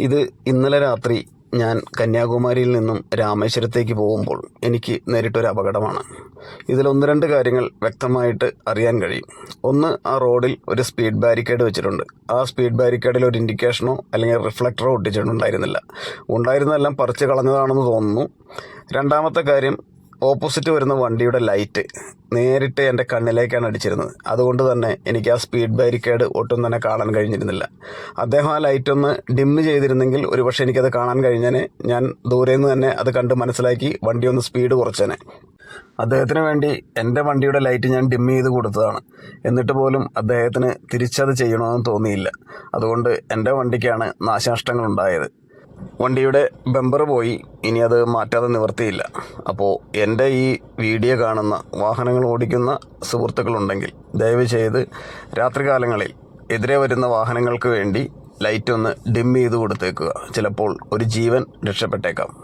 ഇത് ഇന്നലെ രാത്രി ഞാൻ കന്യാകുമാരിയിൽ നിന്നും രാമേശ്വരത്തേക്ക് പോകുമ്പോൾ എനിക്ക് നേരിട്ടൊരു അപകടമാണ്. ഇതിൽ ഒന്ന് രണ്ട് കാര്യങ്ങൾ വ്യക്തമായിട്ട് അറിയാൻ കഴിയും. ഒന്ന് ആ റോഡിൽ ഒരു സ്പീഡ് ബാരിക്കേഡ് വെച്ചിട്ടുണ്ട്. ആ സ്പീഡ് ബാരിക്കേഡിൽ ഒരു ഇൻഡിക്കേഷനോ അല്ലെങ്കിൽ റിഫ്ലക്ടറോ ഒട്ടിച്ചിട്ടുണ്ടായിരുന്നില്ല. ഉണ്ടായിരുന്നതെല്ലാം പറിച്ച് കളഞ്ഞതാണെന്ന് തോന്നുന്നു. രണ്ടാമത്തെ കാര്യം ഓപ്പോസിറ്റ് വരുന്ന വണ്ടിയുടെ ലൈറ്റ് നേരിട്ട് എന്റെ കണ്ണിലേക്കാണ് അടിച്ചിരുന്നത്. അതുകൊണ്ട് തന്നെ എനിക്ക് ആ സ്പീഡ് ബാരിക്കേഡ് ഒട്ടും തന്നെ കാണാൻ കഴിഞ്ഞിരുന്നില്ല. അദ്ദേഹം ആ ലൈറ്റ് ഒന്ന് ഡിമ്മ് ചെയ്തിരുന്നെങ്കിൽ ഒരുപക്ഷെ എനിക്കത് കാണാൻ കഴിഞ്ഞേനെ. ഞാൻ ദൂരെ നിന്ന് തന്നെ അത് കണ്ട് മനസ്സിലാക്കി വണ്ടി ഒന്ന് സ്പീഡ് കുറച്ചേനെ. അദ്ദേഹത്തിന് വേണ്ടി എന്റെ വണ്ടിയുടെ ലൈറ്റ് ഞാൻ ഡിം ചെയ്ത് കൊടുത്തതാണ്. എന്നിട്ട് പോലും അദ്ദേഹത്തിന് തിരിച്ചത് ചെയ്യണമെന്ന് തോന്നിയില്ല. അതുകൊണ്ട് എന്റെ വണ്ടിക്കാണ് നാശനഷ്ടങ്ങൾ ഉണ്ടായത് വണ്ടിയുടെ ബമ്പർ പോയി. ഇനി അത് മാറ്റാതെ നിവർത്തിയില്ല. അപ്പോൾ എന്റെ ഈ വീഡിയോ കാണുന്ന വാഹനങ്ങൾ ഓടിക്കുന്ന സുഹൃത്തുക്കളുണ്ടെങ്കിൽ ദയവ് ചെയ്ത് രാത്രികാലങ്ങളിൽ എതിരെ വരുന്ന വാഹനങ്ങൾക്ക് വേണ്ടി ലൈറ്റ് ഒന്ന് ഡിം ചെയ്ത് കൊടുത്തേക്കുക. ചിലപ്പോൾ ഒരു ജീവൻ രക്ഷപ്പെട്ടേക്കാം.